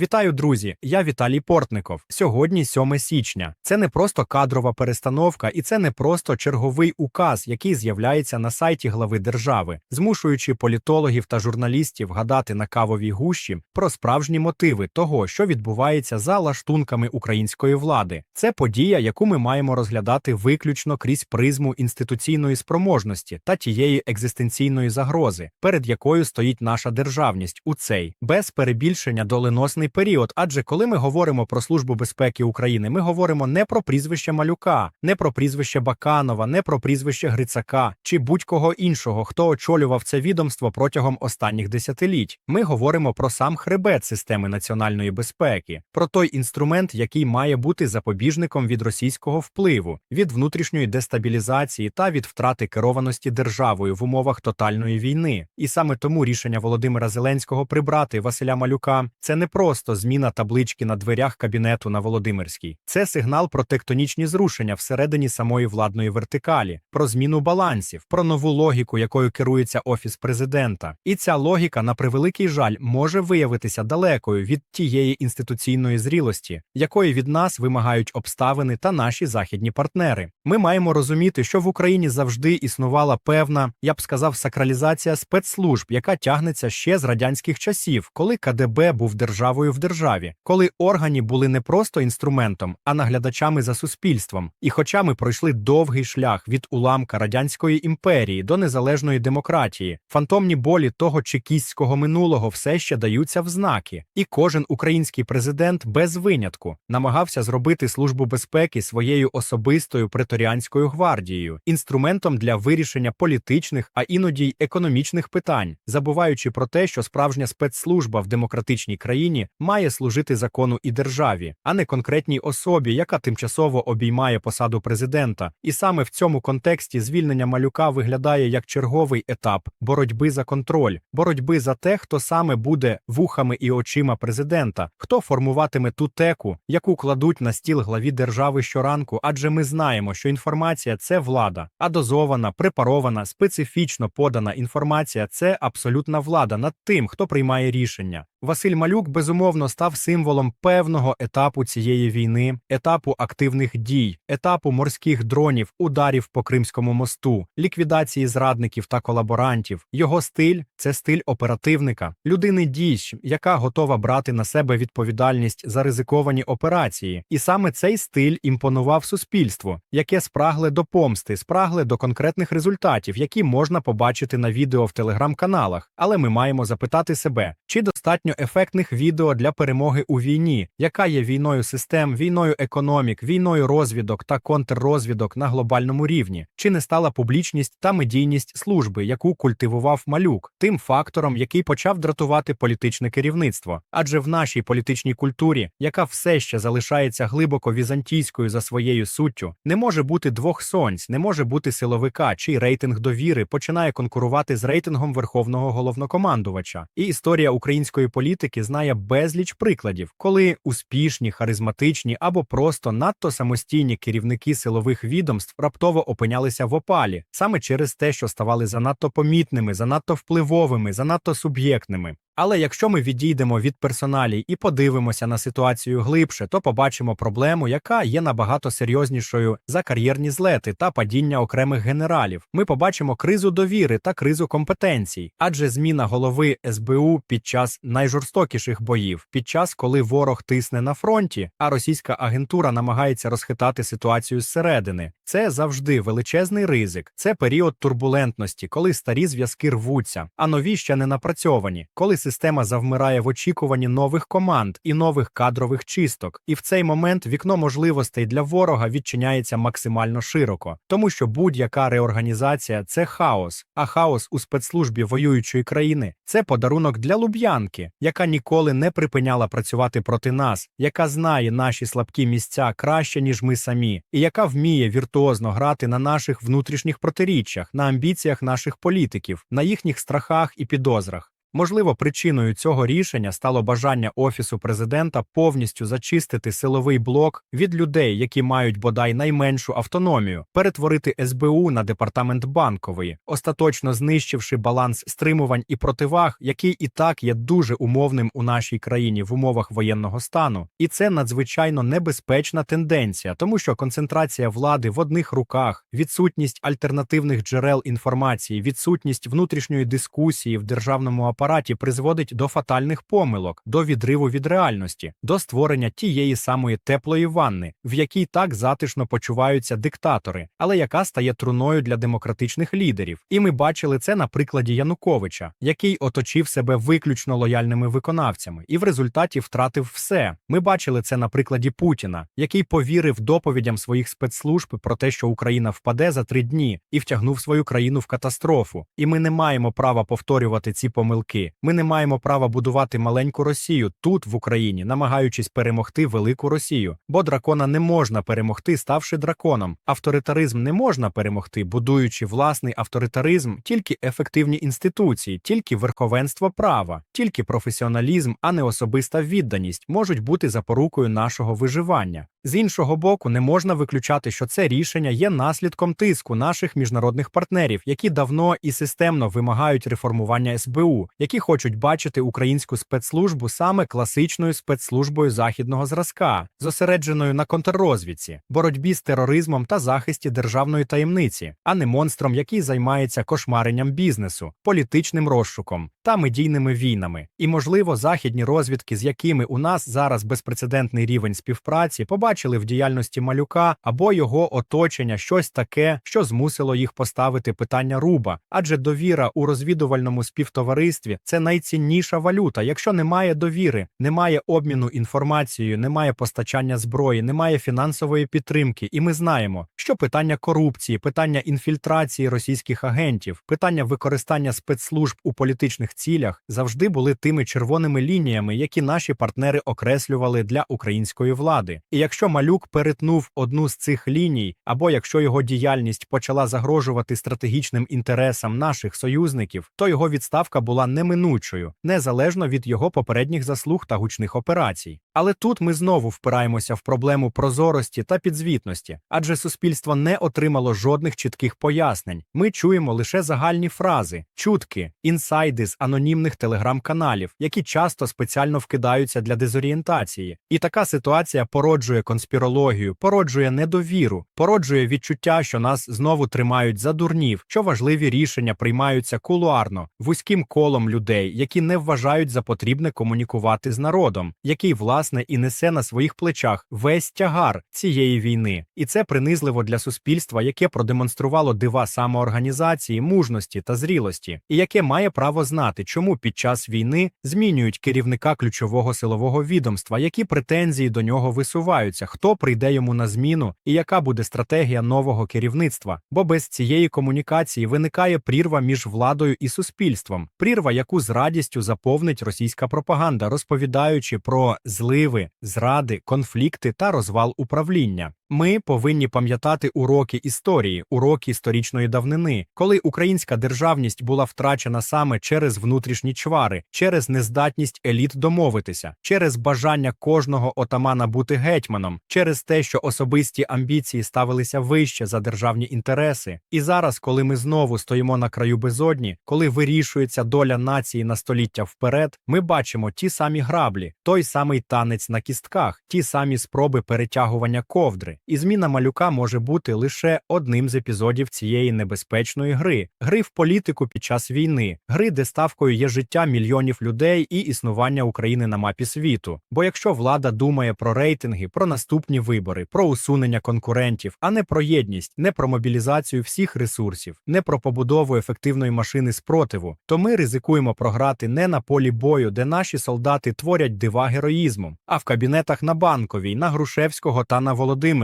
Вітаю, друзі! Я Віталій Портников. Сьогодні 7 січня. Це не просто кадрова перестановка, і це не просто черговий указ, який з'являється на сайті глави держави, змушуючи політологів та журналістів гадати на кавовій гущі про справжні мотиви того, що відбувається за лаштунками української влади. Це подія, яку ми маємо розглядати виключно крізь призму інституційної спроможності та тієї екзистенційної загрози, перед якою стоїть наша державність у цей без перебільшення доленосний період. Адже коли ми говоримо про службу безпеки України, ми говоримо не про прізвище Малюка, не про прізвище Баканова, не про прізвище Грицака чи будь-кого іншого, хто очолював це відомство протягом останніх десятиліть. Ми говоримо про сам хребет системи національної безпеки, про той інструмент, який має бути запобіжником від російського впливу, від внутрішньої дестабілізації та від втрати керованості державою в умовах тотальної війни. І саме тому рішення Володимира Зеленського прибрати Василя Малюка це не просто зміна таблички на дверях кабінету на Володимирській, це сигнал про тектонічні зрушення всередині самої владної вертикалі, про зміну балансів, про нову логіку, якою керується офіс президента. І ця логіка, на превеликий жаль, може виявитися далекою від тієї інституційної зрілості, якої від нас вимагають обставини та наші західні партнери. Ми маємо розуміти, що в Україні завжди існувала певна, я б сказав, сакралізація спецслужб, яка тягнеться ще з радянських часів, коли КДБ був державою в державі, коли органі були не просто інструментом, а наглядачами за суспільством. І хоча ми пройшли довгий шлях від уламка радянської імперії до незалежної демократії, фантомні болі того чекістського минулого все ще даються в знаки, і кожен український президент без винятку намагався зробити службу безпеки своєю особистою преторіанською гвардією, інструментом для вирішення політичних, а іноді й економічних питань, забуваючи про те, що справжня спецслужба в демократичній країні має служити закону і державі, а не конкретній особі, яка тимчасово обіймає посаду президента. І саме в цьому контексті звільнення малюка виглядає як черговий етап боротьби за контроль, боротьби за те, хто саме буде вухами і очима президента, хто формуватиме ту теку, яку кладуть на стіл главі держави щоранку, адже ми знаємо, що інформація це влада, а дозована, препарована, специфічно подана інформація це абсолютна влада над тим, хто приймає рішення. Василь Малюк безумовно став символом певного етапу цієї війни, етапу активних дій, етапу морських дронів, ударів по Кримському мосту, ліквідації зрадників та колаборантів. Його стиль це стиль оперативника, людини дій, яка готова брати на себе відповідальність за ризиковані операції. І саме цей стиль імпонував суспільству, яке спрагле до помсти, спрагле до конкретних результатів, які можна побачити на відео в телеграм-каналах. Але ми маємо запитати себе, чи достатньо ефектних відео для перемоги у війні, яка є війною систем, війною економік, війною розвідок та контррозвідок на глобальному рівні, чи не стала публічність та медійність служби, яку культивував малюк, тим фактором, який почав дратувати політичне керівництво. Адже в нашій політичній культурі, яка все ще залишається глибоко візантійською за своєю суттю, не може бути двох сонць, не може бути силовика, чий рейтинг довіри починає конкурувати з рейтингом верховного головнокомандувача. І історія української політики знає безліч прикладів, коли успішні, харизматичні або просто надто самостійні керівники силових відомств раптово опинялися в опалі саме через те, що ставали занадто помітними, занадто впливовими, занадто суб'єктними. Але якщо ми відійдемо від персоналій і подивимося на ситуацію глибше, то побачимо проблему, яка є набагато серйознішою за кар'єрні злети та падіння окремих генералів. Ми побачимо кризу довіри та кризу компетенцій, адже зміна голови СБУ під час найжорстокіших боїв, під час, коли ворог тисне на фронті, а російська агентура намагається розхитати ситуацію зсередини. Це завжди величезний ризик. Це період турбулентності, коли старі зв'язки рвуться, а нові ще не напрацьовані, коли система завмирає в очікуванні нових команд і нових кадрових чисток. І в цей момент вікно можливостей для ворога відчиняється максимально широко, тому що будь-яка реорганізація це хаос, а хаос у спецслужбі воюючої країни це подарунок для Луб'янки, яка ніколи не припиняла працювати проти нас, яка знає наші слабкі місця краще ніж ми самі, і яка вміє віртуозно грати на наших внутрішніх протиріччях, на амбіціях наших політиків, на їхніх страхах і підозрах. Можливо, причиною цього рішення стало бажання офісу президента повністю зачистити силовий блок від людей, які мають бодай найменшу автономію, перетворити СБУ на департамент банкової, остаточно знищивши баланс стримувань і противаг, який і так є дуже умовним у нашій країні в умовах воєнного стану. І це надзвичайно небезпечна тенденція, тому що концентрація влади в одних руках, відсутність альтернативних джерел інформації, відсутність внутрішньої дискусії в державному апараті призводить до фатальних помилок, до відриву від реальності, до створення тієї самої теплої ванни, в якій так затишно почуваються диктатори, але яка стає труною для демократичних лідерів. І ми бачили це на прикладі Януковича, який оточив себе виключно лояльними виконавцями, і в результаті втратив все. Ми бачили це на прикладі Путіна, який повірив доповідям своїх спецслужб про те, що Україна впаде за три дні, і втягнув свою країну в катастрофу. І ми не маємо права повторювати ці помилки. Ми не маємо права будувати маленьку Росію тут, в Україні, намагаючись перемогти велику Росію. Бо дракона не можна перемогти, ставши драконом. Авторитаризм не можна перемогти, будуючи власний авторитаризм, тільки ефективні інституції, тільки верховенство права, тільки професіоналізм, а не особиста відданість можуть бути запорукою нашого виживання. З іншого боку, не можна виключати, що це рішення є наслідком тиску наших міжнародних партнерів, які давно і системно вимагають реформування СБУ, які хочуть бачити українську спецслужбу саме класичною спецслужбою західного зразка, зосередженою на контррозвідці, боротьбі з тероризмом та захисті державної таємниці, а не монстром, який займається кошмаренням бізнесу, політичним розшуком та медійними війнами. І, можливо, західні розвідки, з якими у нас зараз безпрецедентний рівень співпраці, побачили в діяльності малюка або його оточення щось таке, що змусило їх поставити питання руба, адже довіра у розвідувальному співтоваристві це найцінніша валюта. Якщо немає довіри, немає обміну інформацією, немає постачання зброї, немає фінансової підтримки, і ми знаємо, що питання корупції, питання інфільтрації російських агентів, питання використання спецслужб у політичних цілях завжди були тими червоними лініями, які наші партнери окреслювали для української влади. І якщо малюк перетнув одну з цих ліній, або якщо його діяльність почала загрожувати стратегічним інтересам наших союзників, то його відставка була неминучою, незалежно від його попередніх заслуг та гучних операцій. Але тут ми знову впираємося в проблему прозорості та підзвітності, адже суспільство не отримало жодних чітких пояснень. Ми чуємо лише загальні фрази, чутки, інсайди з анонімних телеграм-каналів, які часто спеціально вкидаються для дезорієнтації. І така ситуація породжує конспірологію, породжує недовіру, породжує відчуття, що нас знову тримають за дурнів, що важливі рішення приймаються кулуарно, вузьким колом людей, які не вважають за потрібне комунікувати з народом, який власне і несе на своїх плечах весь тягар цієї війни, і це принизливо для суспільства, яке продемонструвало дива самоорганізації, мужності та зрілості, і яке має право знати, чому під час війни змінюють керівника ключового силового відомства, які претензії до нього висуваються, хто прийде йому на зміну і яка буде стратегія нового керівництва. Бо без цієї комунікації виникає прірва між владою і суспільством, прірва, яку з радістю заповнить російська пропаганда, розповідаючи про зливи, зради, конфлікти та розвал управління. Ми повинні пам'ятати уроки історії, уроки історичної давнини, коли українська державність була втрачена саме через внутрішні чвари, через нездатність еліт домовитися, через бажання кожного отамана бути гетьманом, через те, що особисті амбіції ставилися вище за державні інтереси. І зараз, коли ми знову стоїмо на краю безодні, коли вирішується доля нації на століття вперед, ми бачимо ті самі граблі, той самий танець на кістках, ті самі спроби перетягування ковдри. І зміна малюка може бути лише одним з епізодів цієї небезпечної гри, гри в політику під час війни, гри, де ставкою є життя мільйонів людей і існування України на мапі світу. Бо якщо влада думає про рейтинги, про наступні вибори, про усунення конкурентів, а не про єдність, не про мобілізацію всіх ресурсів, не про побудову ефективної машини спротиву, то ми ризикуємо програти не на полі бою, де наші солдати творять дива героїзмом, а в кабінетах на банковій, на Грушевського та на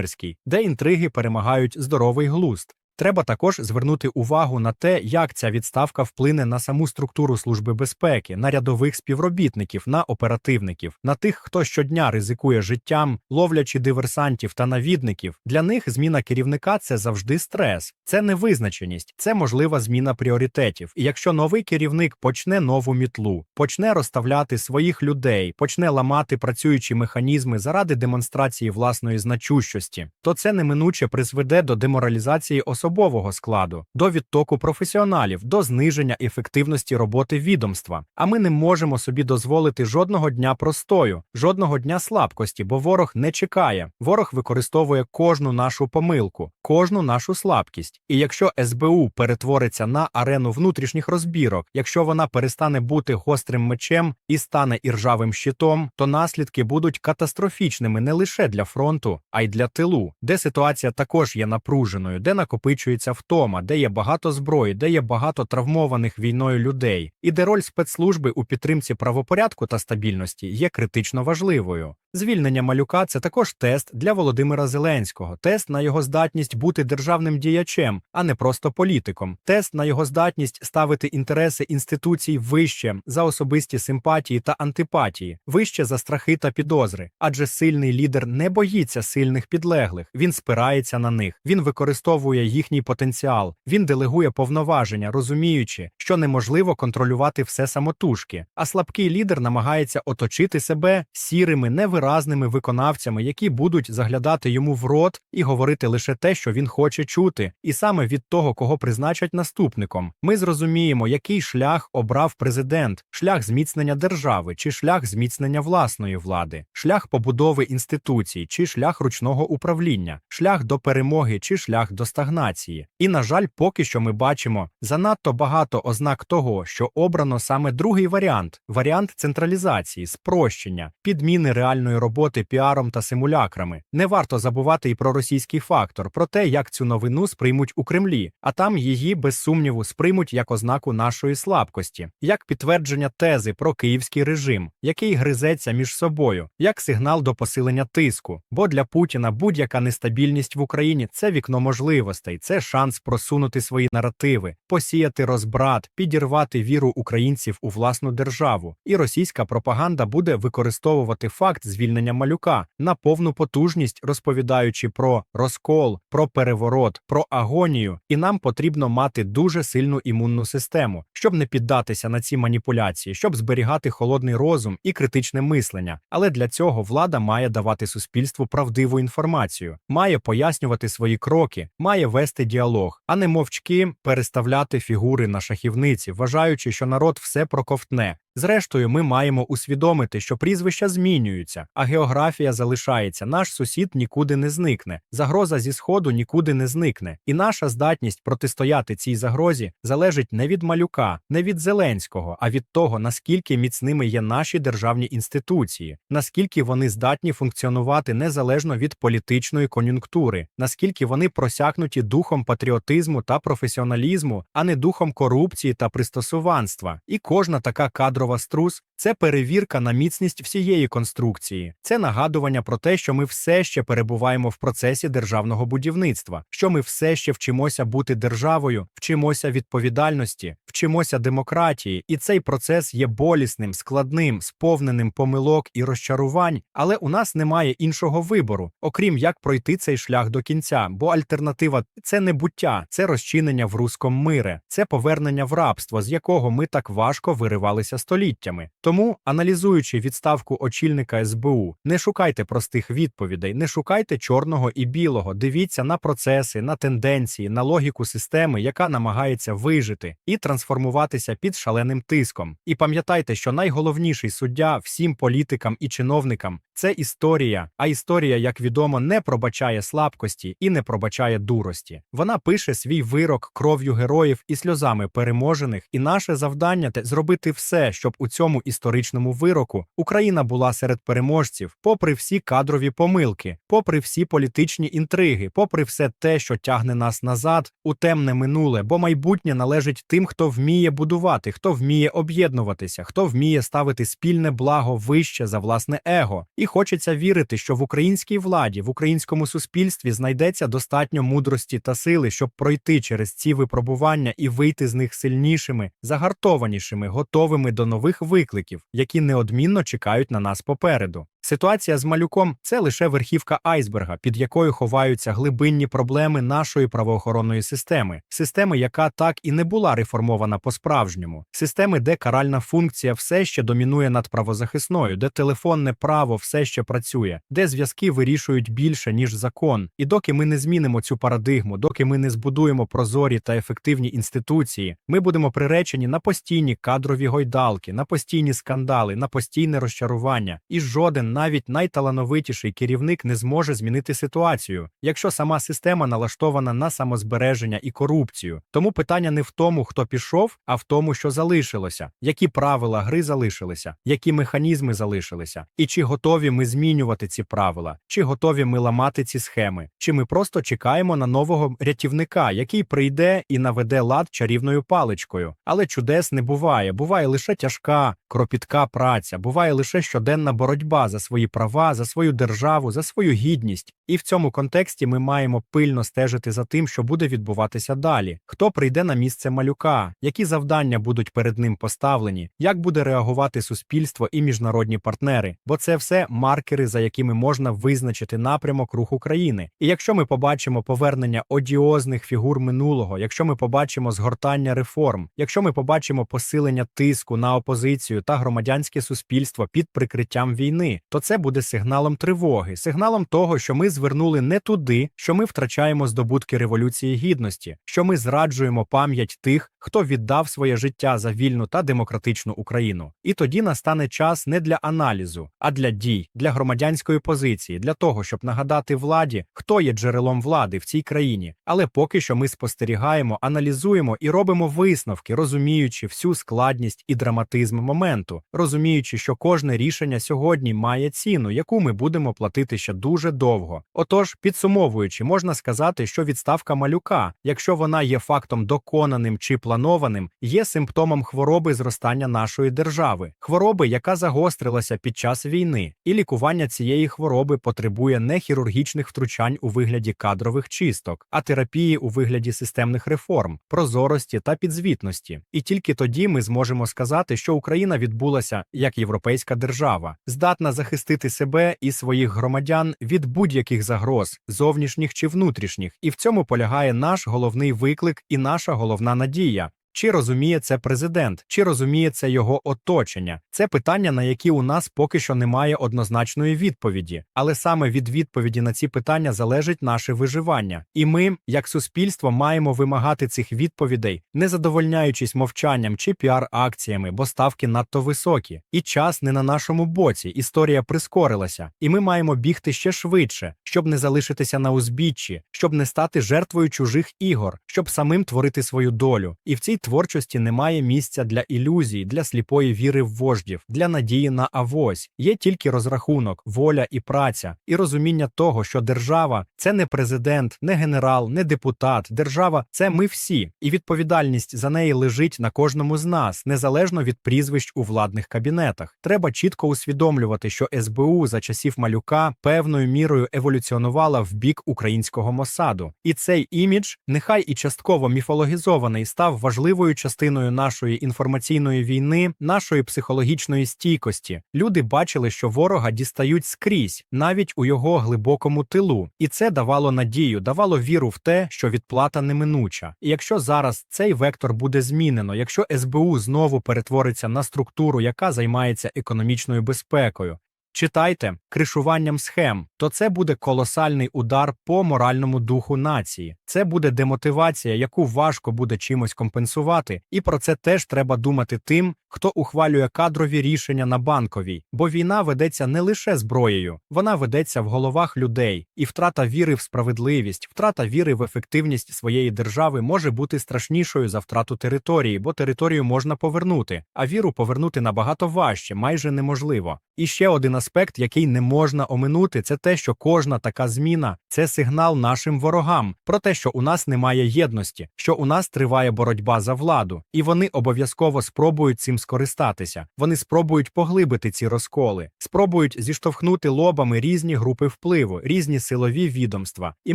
Володимирській, де інтриги перемагають здоровий глузд. Треба також звернути увагу на те, як ця відставка вплине на саму структуру служби безпеки, на рядових співробітників, на оперативників, на тих, хто щодня ризикує життям, ловлячи диверсантів та навідників. Для них зміна керівника це завжди стрес, це невизначеність, це можлива зміна пріоритетів. І якщо новий керівник почне нову мітлу, почне розставляти своїх людей, почне ламати працюючі механізми заради демонстрації власної значущості, то це неминуче призведе до деморалізації особового складу, до відтоку професіоналів, до зниження ефективності роботи відомства. А ми не можемо собі дозволити жодного дня простою, жодного дня слабкості, бо ворог не чекає. Ворог використовує кожну нашу помилку, кожну нашу слабкість. І якщо СБУ перетвориться на арену внутрішніх розбірок, якщо вона перестане бути гострим мечем і стане іржавим щитом, то наслідки будуть катастрофічними не лише для фронту, а й для тилу, де ситуація також є напруженою, де накопичується втома, де є багато зброї, де є багато травмованих війною людей, і де роль спецслужби у підтримці правопорядку та стабільності є критично важливою. Звільнення малюка це також тест для Володимира Зеленського, тест на його здатність бути державним діячем, а не просто політиком, тест на його здатність ставити інтереси інституцій вище за особисті симпатії та антипатії, вище за страхи та підозри. Адже сильний лідер не боїться сильних підлеглих, він спирається на них, він використовує їхній потенціал, він делегує повноваження, розуміючи, що неможливо контролювати все самотужки, а слабкий лідер намагається оточити себе сірими, невиразними виконавцями, які будуть заглядати йому в рот і говорити лише те, що він хоче чути, і саме від того, кого призначать наступником, ми зрозуміємо, який шлях обрав президент: шлях зміцнення держави, чи шлях зміцнення власної влади, шлях побудови інституцій, чи шлях ручного управління, шлях до перемоги, чи шлях до стагнації. І, на жаль, поки що ми бачимо занадто багато ознак того, що обрано саме другий варіант варіант централізації, спрощення, підміни реальної роботи піаром та симулякрами. Не варто забувати і про російський фактор, про те, як цю новину сприймуть у Кремлі, а там її без сумніву сприймуть як ознаку нашої слабкості, як підтвердження тези про київський режим, який гризеться між собою, як сигнал до посилення тиску. Бо для Путіна будь-яка нестабільність в Україні це вікно можливостей, це шанс просунути свої наративи, посіяти розбрат, підірвати віру українців у власну державу. І російська пропаганда буде використовувати факт звільнення малюка на повну потужність, розповідаючи про розкол, про переворот, про агонію. І нам потрібно мати дуже сильну імунну систему, щоб не піддатися на ці маніпуляції, щоб зберігати холодний розум і критичне мислення. Але для цього влада має давати суспільству правдиву інформацію, має пояснювати свої кроки, має вести діалог, а не мовчки переставляти фігури на шахівниці, вважаючи, що народ все проковтне. Зрештою, ми маємо усвідомити, що прізвища змінюються, а географія залишається. Наш сусід нікуди не зникне. Загроза зі сходу нікуди не зникне. І наша здатність протистояти цій загрозі залежить не від малюка, не від Зеленського, а від того, наскільки міцними є наші державні інституції, наскільки вони здатні функціонувати незалежно від політичної кон'юнктури, наскільки вони просякнуті духом патріотизму та професіоналізму, а не духом корупції та пристосуванства. І кожна така кадрова струс це перевірка на міцність всієї конструкції, це нагадування про те, що ми все ще перебуваємо в процесі державного будівництва, що ми все ще вчимося бути державою, вчимося відповідальності, вчимося демократії, і цей процес є болісним, складним, сповненим помилок і розчарувань, але у нас немає іншого вибору, окрім як пройти цей шлях до кінця, бо альтернатива це не буття, це розчинення в руском мире, це повернення в рабство, з якого ми так важко виривалися століттями. Тому, аналізуючи відставку очільника СБУ, не шукайте простих відповідей, не шукайте чорного і білого, дивіться на процеси, на тенденції, на логіку системи, яка намагається вижити і трансформуватися під шаленим тиском. І пам'ятайте, що найголовніший суддя всім політикам і чиновникам це історія. А історія, як відомо, не пробачає слабкості і не пробачає дурості. Вона пише свій вирок кров'ю героїв і сльозами переможених. І наше завдання те зробити все, щоб у цьому історичному вироку Україна була серед переможців, попри всі кадрові помилки, попри всі політичні інтриги, попри все те, що тягне нас назад у темне минуле, бо майбутнє належить тим, хто вміє будувати, хто вміє об'єднуватися, хто вміє ставити спільне благо вище за власне его. І хочеться вірити, що в українській владі, в українському суспільстві знайдеться достатньо мудрості та сили, щоб пройти через ці випробування і вийти з них сильнішими, загартованішими, готовими до нових викликів, які неодмінно чекають на нас попереду. Ситуація з малюком це лише верхівка айсберга, під якою ховаються глибинні проблеми нашої правоохоронної системи, системи, яка так і не була реформована по-справжньому, системи, де каральна функція все ще домінує над правозахисною, де телефонне право все ще працює, де зв'язки вирішують більше ніж закон. І доки ми не змінимо цю парадигму, доки ми не збудуємо прозорі та ефективні інституції, ми будемо приречені на постійні кадрові гойдалки, на постійні скандали, на постійне розчарування, і жоден навіть найталановитіший керівник не зможе змінити ситуацію, якщо сама система налаштована на самозбереження і корупцію. Тому питання не в тому, хто пішов, а в тому, що залишилося, які правила гри залишилися, які механізми залишилися, і чи готові ми змінювати ці правила, чи готові ми ламати ці схеми, чи ми просто чекаємо на нового рятівника, який прийде і наведе лад чарівною паличкою. Але чудес не буває. Буває лише тяжка, кропітка праця, буває лише щоденна боротьба за свої права, за свою державу, за свою гідність. І в цьому контексті ми маємо пильно стежити за тим, що буде відбуватися далі. Хто прийде на місце малюка, які завдання будуть перед ним поставлені, як буде реагувати суспільство і міжнародні партнери, бо це все маркери, за якими можна визначити напрямок руху країни. І якщо ми побачимо повернення одіозних фігур минулого, якщо ми побачимо згортання реформ, якщо ми побачимо посилення тиску на опозицію та громадянське суспільство під прикриттям війни, то це буде сигналом тривоги, сигналом того, що ми звернули не туди, що ми втрачаємо здобутки революції гідності, що ми зраджуємо пам'ять тих, хто віддав своє життя за вільну та демократичну Україну. І тоді настане час не для аналізу, а для дій, для громадянської позиції, для того, щоб нагадати владі, хто є джерелом влади в цій країні. Але поки що ми спостерігаємо, аналізуємо і робимо висновки, розуміючи всю складність і драматизм моменту, розуміючи, що кожне рішення сьогодні має ціну, яку ми будемо платити ще дуже довго. Отож, підсумовуючи, можна сказати, що відставка малюка, якщо вона є фактом доконаним чи планованим, є симптомом хвороби зростання нашої держави, хвороби, яка загострилася під час війни, і лікування цієї хвороби потребує не хірургічних втручань у вигляді кадрових чисток, а терапії у вигляді системних реформ, прозорості та підзвітності. І тільки тоді ми зможемо сказати, що Україна відбулася як європейська держава, здатна захистити себе і своїх громадян від будь-яких загроз, зовнішніх чи внутрішніх, і в цьому полягає наш головний виклик і наша головна надія. Чи розуміє це президент, чи розуміє це його оточення? Це питання, на які у нас поки що немає однозначної відповіді, але саме від відповіді на ці питання залежить наше виживання. І ми, як суспільство, маємо вимагати цих відповідей, не задовольняючись мовчанням чи піар-акціями, бо ставки надто високі. І час не на нашому боці. Історія прискорилася, і ми маємо бігти ще швидше, щоб не залишитися на узбіччі, щоб не стати жертвою чужих ігор, щоб самим творити свою долю. І в цій творчості немає місця для ілюзій, для сліпої віри в вождів, для надії на авось. Є тільки розрахунок, воля і праця, і розуміння того, що держава це не президент, не генерал, не депутат. Держава це ми всі, і відповідальність за неї лежить на кожному з нас, незалежно від прізвищ у владних кабінетах. Треба чітко усвідомлювати, що СБУ за часів малюка певною мірою еволюціонувала в бік українського мосаду, і цей імідж, нехай і частково міфологізований, став важливим важливою частиною нашої інформаційної війни, нашої психологічної стійкості. Люди бачили, що ворога дістають скрізь, навіть у його глибокому тилу, і це давало надію, давало віру в те, що відплата неминуча. І якщо зараз цей вектор буде змінено, якщо СБУ знову перетвориться на структуру, яка займається економічною безпекою, Читайте кришуванням схем, то це буде колосальний удар по моральному духу нації. Це буде демотивація, яку важко буде чимось компенсувати, і про це теж треба думати тим, хто ухвалює кадрові рішення на банковій, бо війна ведеться не лише зброєю, вона ведеться в головах людей, і втрата віри в справедливість, втрата віри в ефективність своєї держави може бути страшнішою за втрату території, бо територію можна повернути, а віру повернути набагато важче, майже неможливо. І ще один аспект, який не можна оминути, це те, що кожна така зміна це сигнал нашим ворогам про те, що у нас немає єдності, що у нас триває боротьба за владу, і вони обов'язково спробують цим скористатися. Вони спробують поглибити ці розколи, спробують зіштовхнути лобами різні групи впливу, різні силові відомства. І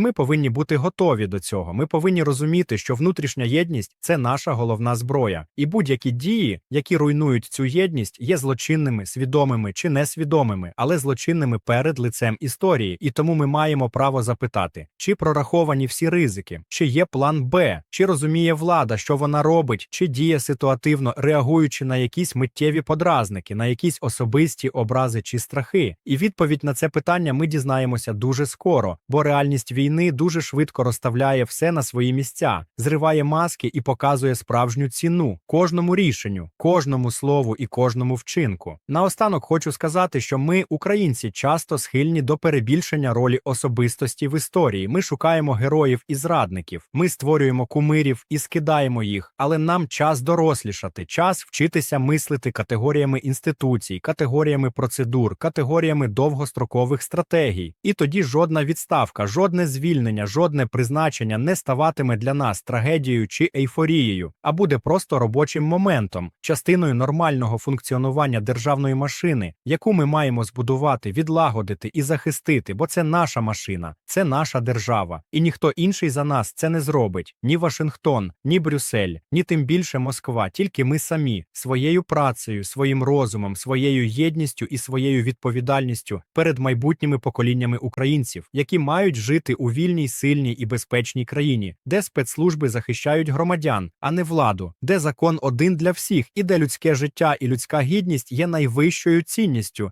ми повинні бути готові до цього. Ми повинні розуміти, що внутрішня єдність це наша головна зброя, і будь-які дії, які руйнують цю єдність, є злочинними, свідомими чи несвідомими, але злочинними перед лицем історії. І тому ми маємо право запитати, чи прораховані всі ризики, чи є план Б, чи розуміє влада, що вона робить, чи діє ситуативно, реагуючи на якісь миттєві подразники, на якісь особисті образи чи страхи. І відповідь на це питання ми дізнаємося дуже скоро, бо реальність війни дуже швидко розставляє все на свої місця, зриває маски і показує справжню ціну кожному рішенню, кожному слову і кожному вчинку. Наостанок хочу сказати, що ми, українці, часто схильні до перебільшення ролі особистості в історії. Ми шукаємо героїв і зрадників, ми створюємо кумирів і скидаємо їх, але нам час дорослішати, час вчитися мислити категоріями інституцій, категоріями процедур, категоріями довгострокових стратегій. І тоді жодна відставка, жодне звільнення, жодне призначення не ставатиме для нас трагедією чи ейфорією, а буде просто робочим моментом, частиною нормального функціонування державної машини, яку ми маємо збудувати, відлагодити і захистити, бо це наша машина, це наша держава, і ніхто інший за нас це не зробить. Ні Вашингтон, ні Брюссель, ні тим більше Москва, тільки ми самі своєю працею, своїм розумом, своєю єдністю і своєю відповідальністю перед майбутніми поколіннями українців, які мають жити у вільній, сильній і безпечній країні, де спецслужби захищають громадян, а не владу, де закон один для всіх і де людське життя і людська гідність є найвищою цінністю,